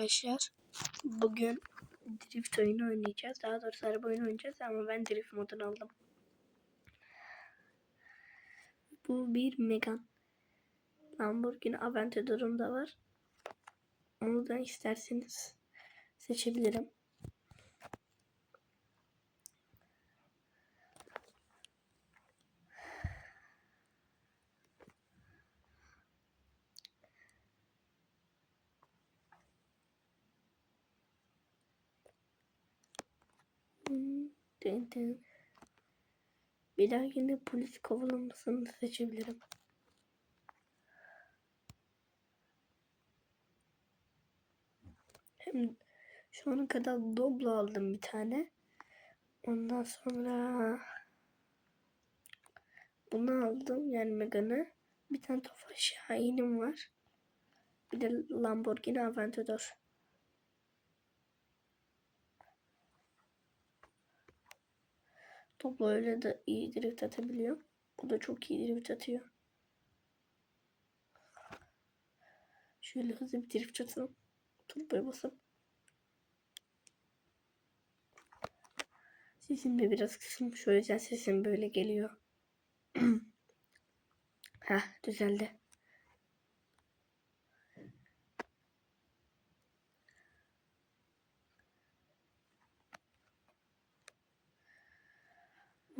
Arkadaşlar bugün drift oyunu oynayacağız. Daha doğrusu araba oyunu oynayacağız ama ben drift modunu aldım. Bu bir Megane. Lamborghini Aventador'um da var. Onu da isterseniz seçebilirim. Dın dın. Bir daha yine polis kovalamasını seçebilirim. Hem şu ana kadar Doblo aldım bir tane. Ondan sonra bunu aldım yani Megane'ı. Bir tane Tofaş Şahin'im var. Bir de Lamborghini Aventador. Topla öyle de iyi drift atabiliyor. O da çok iyi drift atıyor. Şöyle hızlı bir drift atalım. Turboya basıp. Sesim de biraz kısılmış. O yüzden sesim böyle geliyor. Heh düzeldi.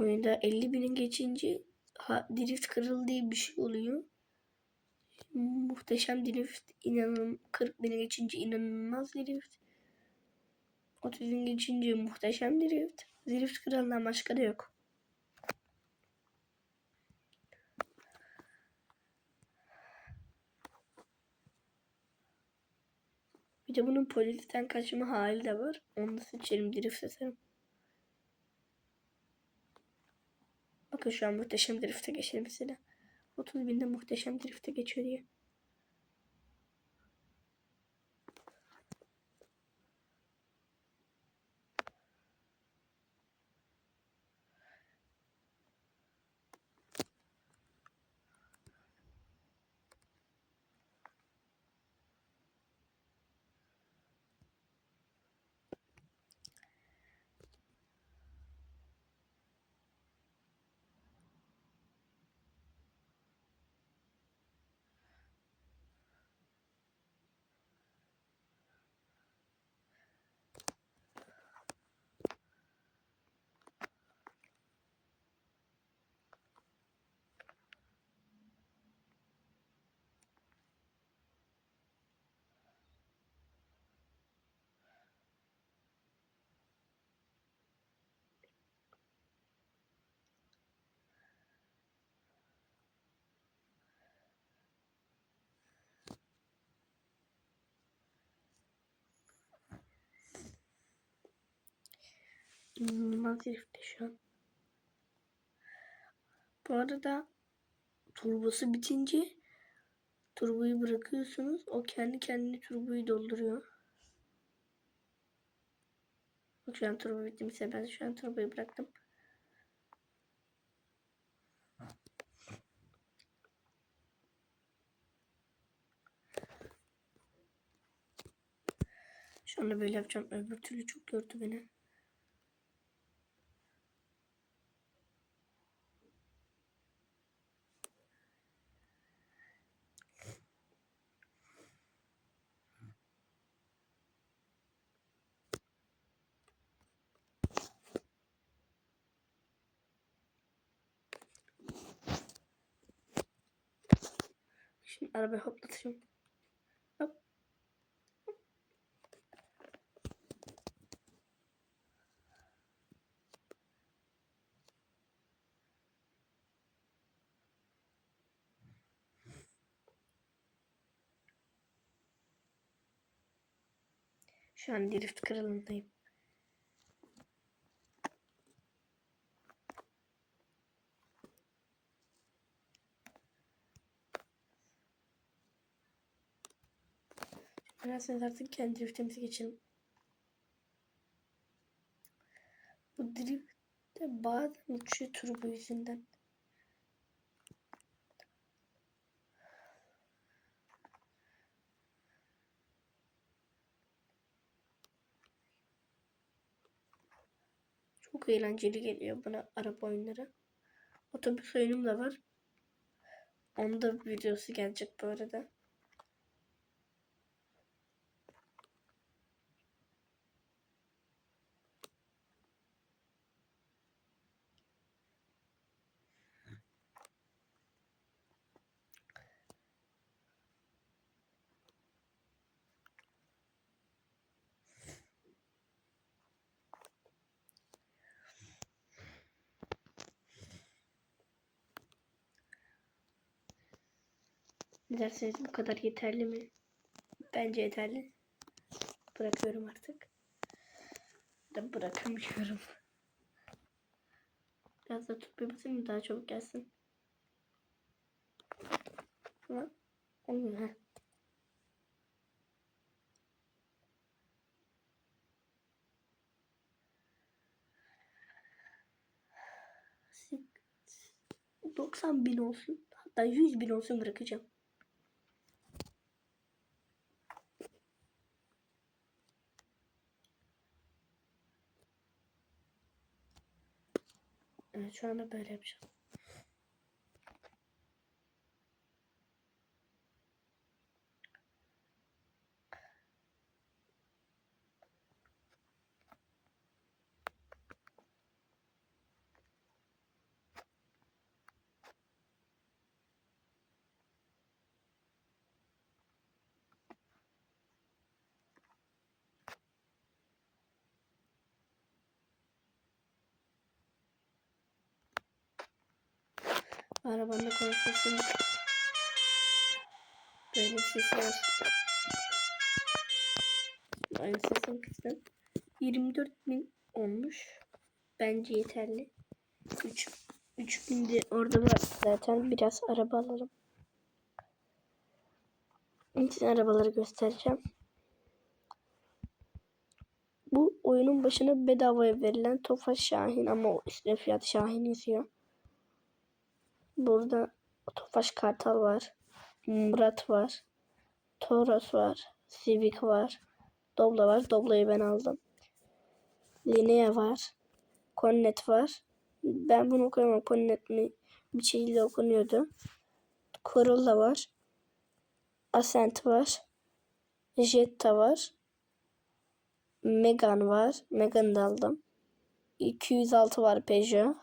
Oyunda 50 binin geçince ha, drift kırıl diye bir şey oluyor. Muhteşem drift inanın 40 bine geçince inanılmaz drift. 30 bin geçince muhteşem drift. Drift kralından başka da yok. Bir de bunun polisten kaçma hali de var. Onu da seçerim drift atarım. Bakın şu an muhteşem drift'e geçelim mesela. 30 binde muhteşem drift'e geçiyor diye. İnanılmaz herifte şu an. Bu arada turbosu bitince turboyu bırakıyorsunuz. O kendi kendine turboyu dolduruyor. Şu an turbo bitti. Ben şu an turboyu bıraktım. Şu anda böyle yapacağım. Öbür türlü çok gördü beni. Şimdi arabayı hoplatacağım. Hop. Şu an drift kralındayım. Dilerseniz artık kendi driftimize geçelim. Bu drift de bazen uçuyor turbo yüzünden. Çok eğlenceli geliyor bana araba oyunları. Otobüs oyunum da var. Onda videosu gelecek bu arada. Ne derseniz bu kadar yeterli mi? Bence yeterli. Bırakıyorum artık. Da bırakamıyorum. Biraz da tut bir basayım daha çabuk gelsin. Ama olmuyor ha. Sik- 90 bin olsun. Hatta 100 bin olsun bırakacağım. Şu anda böyle yapacağım. Arabanda konuşuyorsun. Böyle bir sesi var. Aynı sesin kısım. 24 bin olmuş. Bence yeterli. 3 3 binde orada var zaten. Biraz araba alalım. Size arabaları göstereceğim. Bu oyunun başına bedavaya verilen Tofaş Şahin ama üstüne fiyat Şahin yazıyor. Burada Tofaş Kartal var. Murat var. Toros var. Civic var. Doblo var. Doblo'yu ben aldım. Linea var. Connet var. Ben bunu okuyamam. Connet mi? Bir şekilde okunuyordu. Corolla var. Ascent var. Jetta var. Megane var. Megane da aldım. 206 var Peugeot.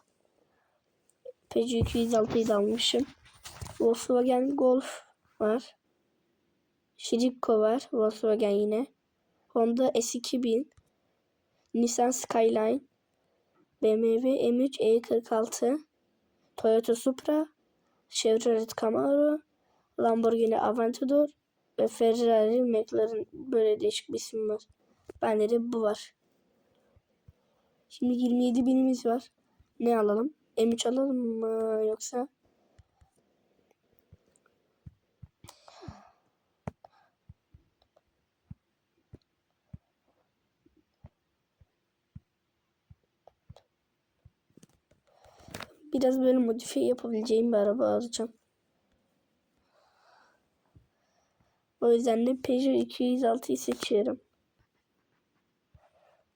Peugeot 206'yı da almışım. Volkswagen Golf var. Scirocco var. Volkswagen yine. Honda S2000. Nissan Skyline. BMW M3 E46. Toyota Supra. Chevrolet Camaro. Lamborghini Aventador. Ve Ferrari McLaren. Böyle değişik bir isim var. Bende de bu var. Şimdi 27 binimiz var. Ne alalım? M3 alalım mı yoksa? Biraz böyle modifiye yapabileceğim bir araba alacağım. O yüzden de Peugeot 206'yı seçiyorum.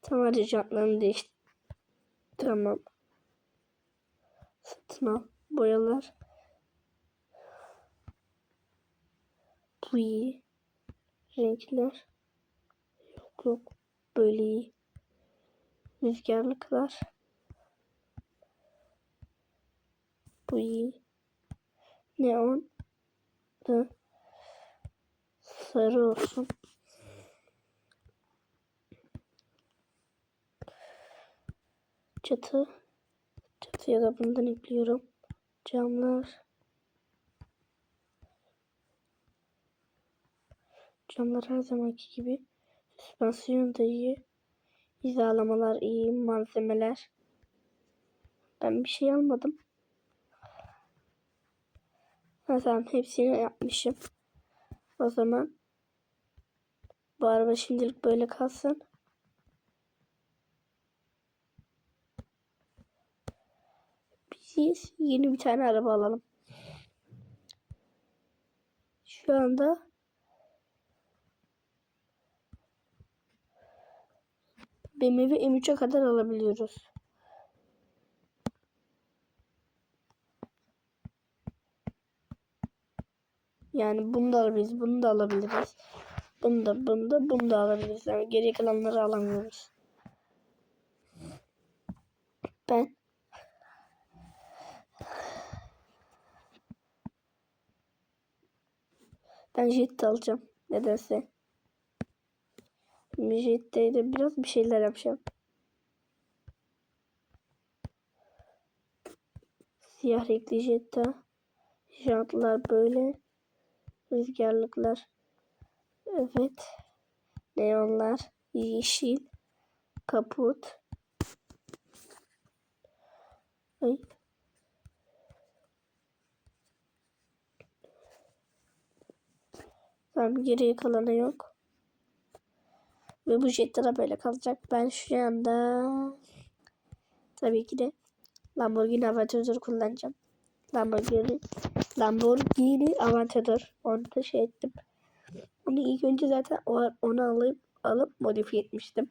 Tamam jantlarını değiştir. Tamam. Satın al. Boyalar. Bu iyi. Renkler. Yok yok. Böyle iyi. Rüzgarlıklar. Bu iyi. Neon. Da sarı olsun. Çatı. Çatıya da bundan ekliyorum. Camlar. Camlar her zamanki gibi. Süspansiyon da iyi. Hizalamalar iyi. Malzemeler. Ben bir şey almadım. Ha, tamam hepsini yapmışım. O zaman bu araba şimdilik böyle kalsın. ki yeni bir tane araba alalım. Şu anda BMW M3'e kadar alabiliyoruz. Yani bunu da alabiliriz, bunu da alabiliriz. Bunu da, bunu da, bunu da alabiliriz. Yani geri kalanları alamıyoruz. Ben Ben jet alacağım. Nedense. Jet'te de biraz bir şeyler yapacağım. Siyah renkli jetta. Jantlar böyle. Rüzgarlıklar. Evet. Neonlar. Yeşil. Kaput. Ay. Tamam geriye kalanı yok. Ve bu da böyle kalacak. Ben şu anda tabii ki de Lamborghini Aventador kullanacağım. Lamborghini Lamborghini Aventador. Onu da şey ettim. Onu ilk önce zaten onu alıp alıp modifiye etmiştim.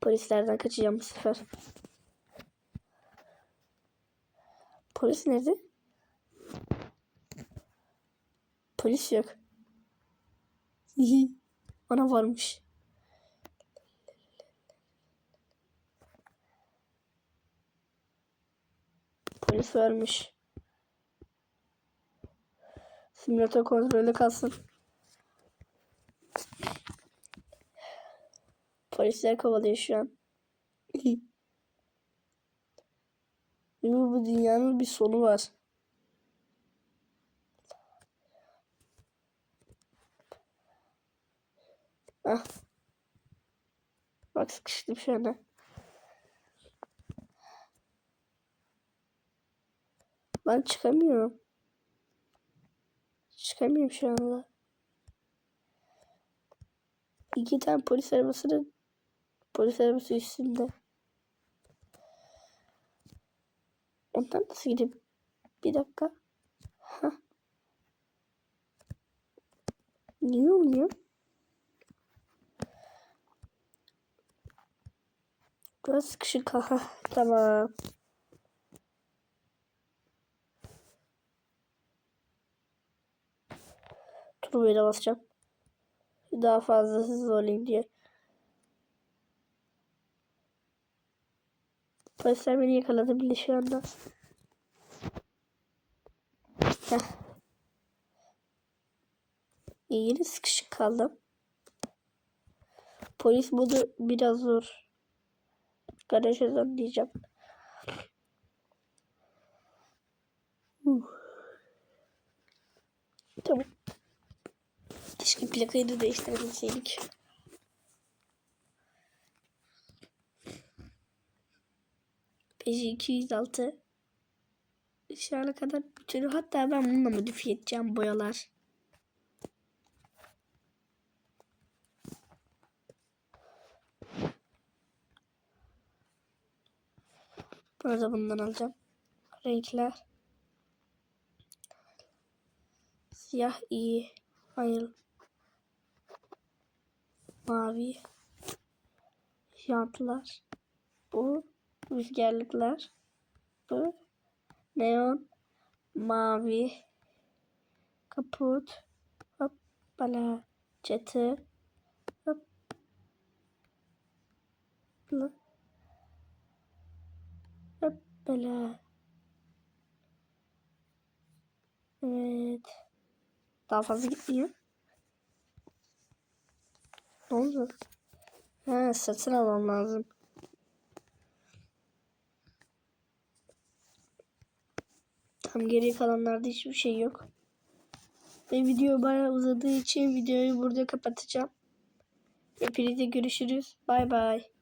Polislerden kaçacağım bu sefer. Polis nerede? Polis yok. Ana varmış. Polis varmış. Simülatör kontrolü kalsın. Polisler kovalıyor şu an. bu dünyanın bir sonu var. Bak sıkıştım şu anda. Ben çıkamıyorum. Çıkamıyorum şu anda. İki tane polis arabasının polis arabası üstünde. Ondan nasıl gideyim? Bir dakika. Hah. Niye olmuyor? Biraz sıkışık. Tamam. Turbo'ya da basacağım. Daha fazla hızlı diye. Polisler beni yakaladı bile şu anda. Heh. Yine sıkışık kaldım. Polis modu biraz zor. Garaja dön diyeceğim. Tamam. Keşke plakayı da değiştirebilseydik. Peugeot 206 şu ana kadar bütün hatta ben bununla modifiye edeceğim boyalar. Bu arada bundan alacağım. Renkler. Siyah iyi. Hayır. Mavi. Jantlar. Bu. Rüzgarlıklar. Bu. Neon. Mavi. Kaput. Hoppala. Çatı. Hop. Hoppala. Hoppala. Evet. Daha fazla gitmiyor. Ne oldu? Ha, satın almam lazım. Tam geri kalanlarda hiçbir şey yok. Ve video bayağı uzadığı için videoyu burada kapatacağım. Hepinize görüşürüz. Bay bay.